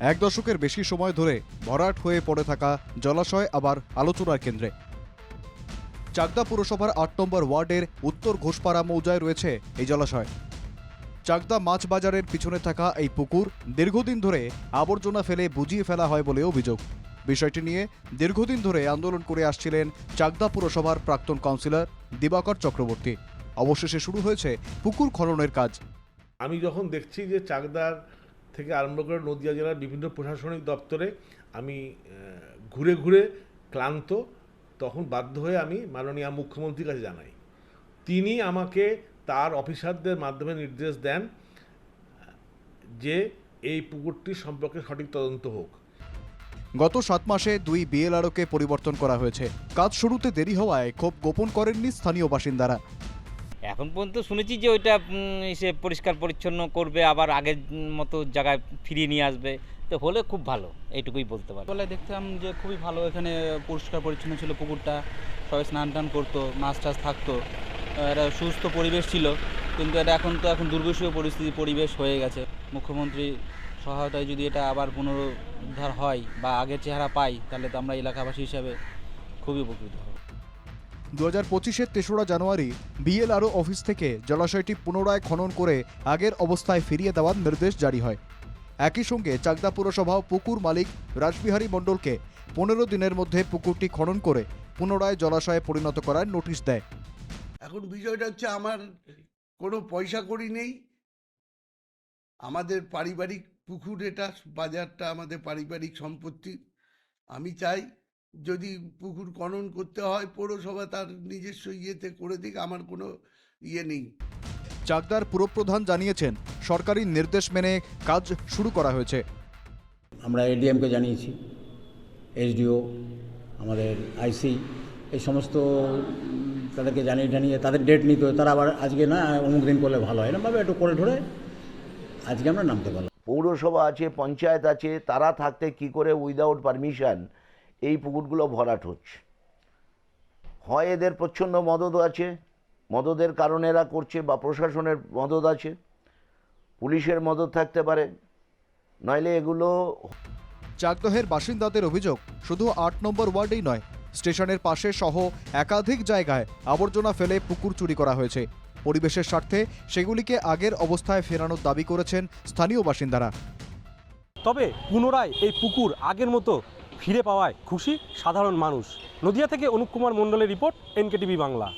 এক দশকের বেশি সময় ধরে ভরাট হয়ে পড়ে থাকা জলাশয় আবার আলোচনার কেন্দ্রে। চাকদা পুরসভার আট নম্বর ওয়ার্ডের উত্তর ঘোষপাড়া মৌজায় রয়েছে এই জলাশয়। চাকদা মাছ বাজারের পিছনে থাকা এই পুকুর দীর্ঘদিন ধরে আবর্জনা ফেলে বুঝিয়ে ফেলা হয় বলে অভিযোগ। বিষয়টি নিয়ে দীর্ঘদিন ধরে আন্দোলন করে আসছিলেন চাকদা পুরসভার প্রাক্তন কাউন্সিলর দিবাকর চক্রবর্তী। অবশেষে শুরু হয়েছে পুকুর খননের কাজ। আমি যখন দেখছি যে চাকদার থেকে আরম্ভ করে নদিয়া জেলার বিভিন্ন প্রশাসনিক দপ্তরে আমি ঘুরে ঘুরে ক্লান্ত, তখন বাধ্য হয়ে আমি মাননীয় মুখ্যমন্ত্রীর কাছে জানাই। তিনি আমাকে তার অফিসারদের মাধ্যমে নির্দেশ দেন যে এই পুকুরটি সম্পর্কে সঠিক তদন্ত হোক। গত সাত মাসে দুই বিএলআরওকে পরিবর্তন করা হয়েছে। কাজ শুরুতে দেরি হওয়ায় ক্ষোভ গোপন করেননি স্থানীয় বাসিন্দারা। এখন পর্যন্ত শুনেছি যে ওইটা সে পরিষ্কার পরিচ্ছন্ন করবে, আবার আগের মতো জায়গায় ফিরিয়ে নিয়ে আসবে। তো হলে খুব ভালো, এইটুকুই বলতে পারি। বলে দেখতাম যে খুবই ভালো এখানে পরিষ্কার পরিচ্ছন্ন ছিল পুকুরটা, সবাই স্নান টান করতো, মাছ টাছ থাকতো। একটা সুস্থ পরিবেশ ছিল, কিন্তু এটা এখন তো এখন দুর্বিষহ পরিস্থিতি, পরিবেশ হয়ে গেছে। মুখ্যমন্ত্রী সহায়তায় যদি এটা আবার পুনরুদ্ধার হয় বা আগের চেহারা পাই, তাহলে তো আমরা এলাকাবাসী হিসাবে খুবই উপকৃত হব। দু হাজার পঁচিশের তেসরা জানুয়ারি বিএলআরও অফিস থেকে জলাশয়টি পুনরায় খনন করে আগের অবস্থায় ফিরিয়ে দেওয়ার নির্দেশ জারি হয়। একই সঙ্গে চাকদা পুরসভা পুকুর মালিক রাসবিহারী মণ্ডলকে পনেরো দিনের মধ্যে পুকুরটি খনন করে পুনরায় জলাশয়ে পরিণত করার নোটিশ দেয়। এখন বিষয়টা হচ্ছে আমার কোনো পয়সা করি নেই। আমাদের পারিবারিক পুকুর এটা, বাজারটা, আমাদের পারিবারিক সম্পত্তি। আমি চাই যদি পুকুর খনন করতে হয় পৌরসভা তার নিজস্ব ইয়েতে করে দিক আমার কোনো ইয়ে নেই। চাকদার পুরপ্রধান জানিয়েছেন সরকারি নির্দেশ মেনে কাজ শুরু করা হয়েছে। আমরা এডিএমকে জানিয়েছি এসডিও আমাদের আইসি এই সমস্ত তাদেরকে জানিয়ে জানিয়ে তাদের ডেট নিতে হয়। তারা আবার আজকে না অমুক দিন করলে ভালো হয় এরকমভাবে একটু করে ধরে আজকে আমরা নামতে পারলাম। পৌরসভা আছে পঞ্চায়েত আছে তারা থাকতে কি করে উইদাউট পারমিশন এই পুকুরগুলো ভরাট হচ্ছে। হয় এদের প্রচ্ছন্ন মদত আছে মদদের কারণে এরা করছে বা প্রশাসনের মদত আছে পুলিশের মদত থাকতে পারে নইলে এগুলো চাকদহের বাসিন্দাদের অভিযোগ শুধু আট নম্বর ওয়ার্ডেই নয় স্টেশনের পাশে সহ একাধিক জায়গায় আবর্জনা ফেলে পুকুর চুরি করা হয়েছে। পরিবেশের স্বার্থে সেগুলিকে আগের অবস্থায় ফেরানোর দাবি করেছেন স্থানীয় বাসিন্দারা। তবে পুনরায় এই পুকুর আগের মতো ফিরে পাওয়ায় খুশি সাধারণ মানুষ। নদিয়া থেকে অনুপ কুমার মণ্ডলের রিপোর্ট এনকেটিভি বাংলা।